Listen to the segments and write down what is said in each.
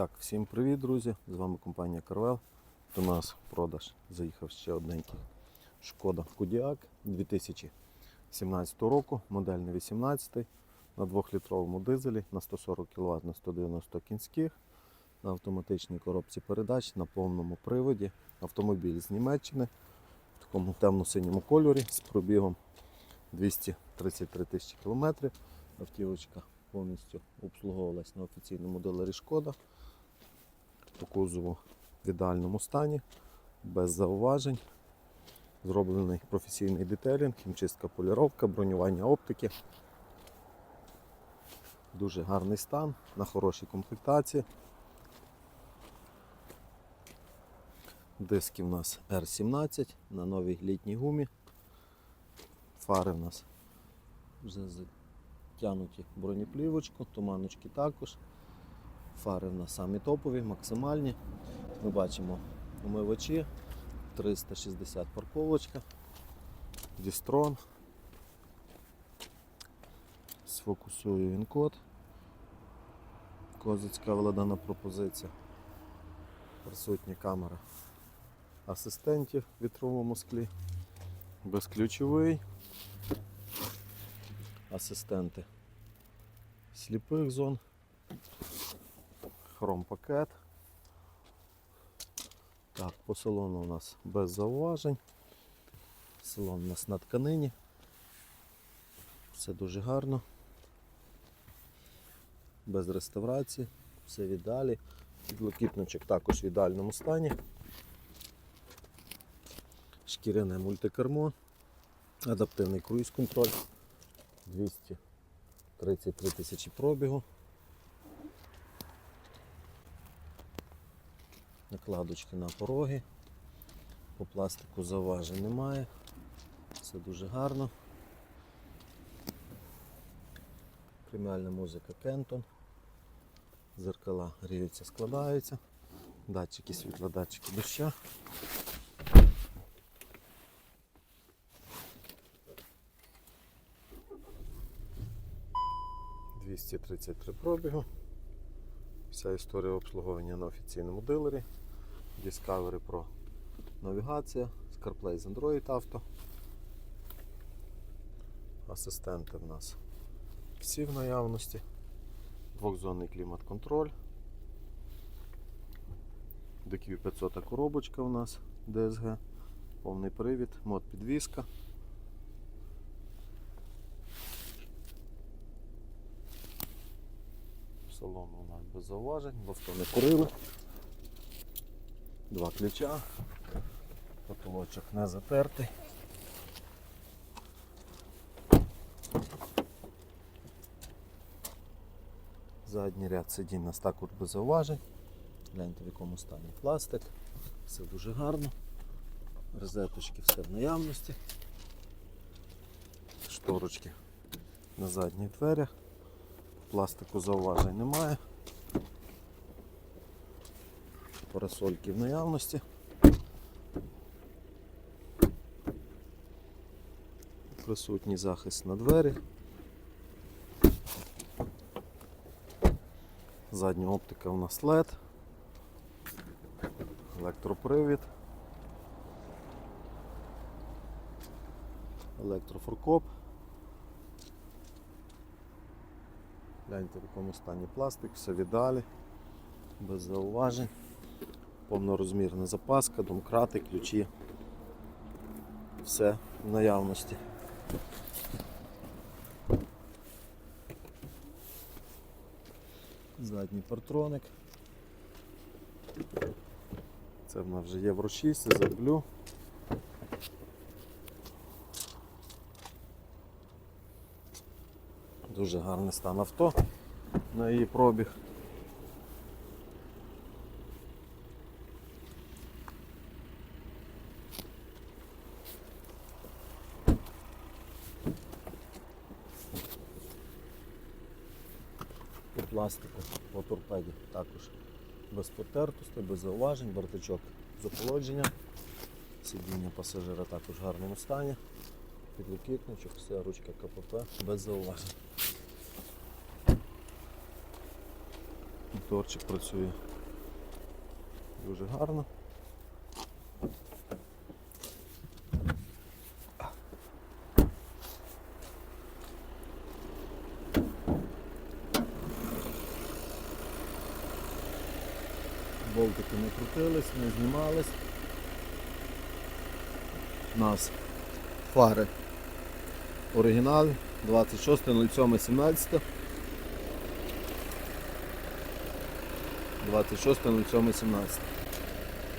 Так, всім привіт, друзі! З вами компанія Карвел. До нас в продаж заїхав ще одненький Шкода Кодіак 2017 року, модель не 18 на 2-літровому дизелі на 140 кВт на 190 кінських, на автоматичній коробці передач на повному приводі. Автомобіль з Німеччини в такому темно-синьому кольорі з пробігом 233 тисячі кілометрів. Автівочка повністю обслуговувалась на офіційному дилері Шкода по кузову в ідеальному стані, без зауважень. Зроблений професійний детелінг, хімчистка поліровка, бронювання оптики. Дуже гарний стан, на хорошій комплектації. Диски в нас R17 на новій літній гумі. Фари в нас вже затягнуті бронеплівочку, туманочки також. Фари в нас самі топові, максимальні. Ми бачимо умивачі, 360 парковочка, Дістрон. Сфокусую він код. Козицька владана пропозиція. Присутня камера асистентів в вітровому склі. Безключовий. Асистенти сліпих зон хром-пакет. Так, по салону у нас без зауважень. Салон у нас на тканині. Все дуже гарно. Без реставрації, все в ідеалі. Підлокітничок також в ідеальному стані. Шкіряне мультикермо, адаптивний круїз-контроль, 233 тисячі пробігу. Накладочки на пороги. По пластику зауважень немає. Все дуже гарно. Преміальна музика Кентон. Зеркала гріються, складаються. Датчики світла, датчики доща. «233 пробігу. Вся історія обслуговування на офіційному дилері. Discovery Pro навігація, CarPlay з Android Auto. Асистенти в нас всі в наявності. Двохзонний клімат-контроль. DQ500 коробочка у нас DSG, повний привід, мод підвіска. Салон у нас без зауважень, в не курили. Два ключа, потолочок не затертий. Задній ряд сидінь у нас також без зауважень. Гляньте в якому стані пластик. Все дуже гарно. Розеточки все в наявності. Шторочки на задніх дверях. Пластику зауважень немає. Парасольки в наявності. Присутній захист на двері. Задня оптика у нас LED. Електропривід. Електрофуркоп. Гляньте в якому стані пластик, все в ідеалі, без зауважень повнорозмірна запаска, домкрати, ключі. Все в наявності. Задній партроник. Це в нас вже Євро 6, заблю. Дуже гарний стан авто на її пробіг. по пластику, по торпеді також без потертостей, без зауважень, бардачок з охолодження, сидіння пасажира також в гарному стані, підлокітничок, все, ручка КПП без зауважень. Моторчик працює дуже гарно. Болтики не крутились, не знімались. У нас фари оригінал 26.07.17. 26.07.17.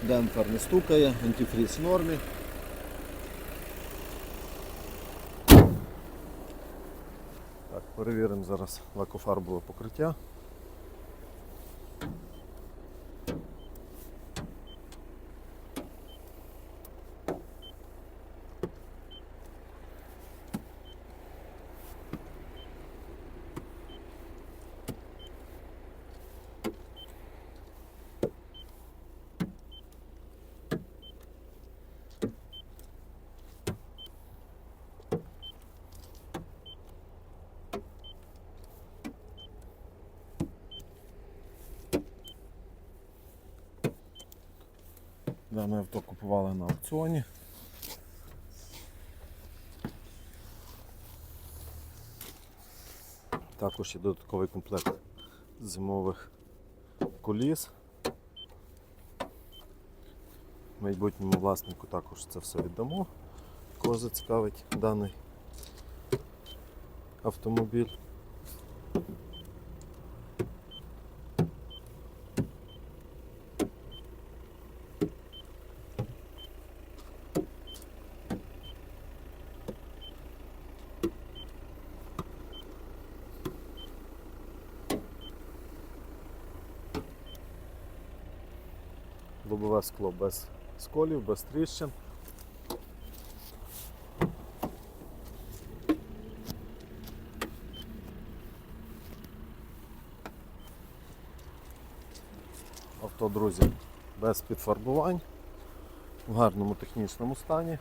Демпфер не стукає, антифріз в нормі. Так, перевіримо зараз лакофарбове покриття. Дане авто купували на аукціоні. Також є додатковий комплект зимових коліс. Майбутньому власнику також це все віддамо, кого зацікавить даний автомобіль. Лобове скло без сколів, без тріщин. Авто, друзі, без підфарбувань, в гарному технічному стані.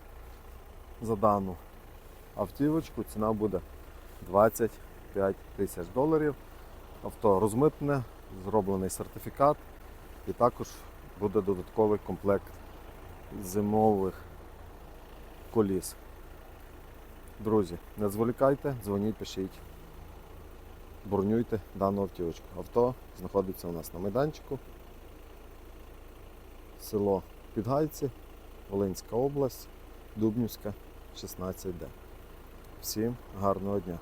За дану автівочку ціна буде 25 тисяч доларів. Авто розмитне, зроблений сертифікат і також буде додатковий комплект зимових коліс. Друзі, не зволікайте, дзвоніть, пишіть, бронюйте дану автівочку. Авто знаходиться у нас на майданчику. Село Підгайці, Волинська область, Дубнівська, 16D. Всім гарного дня!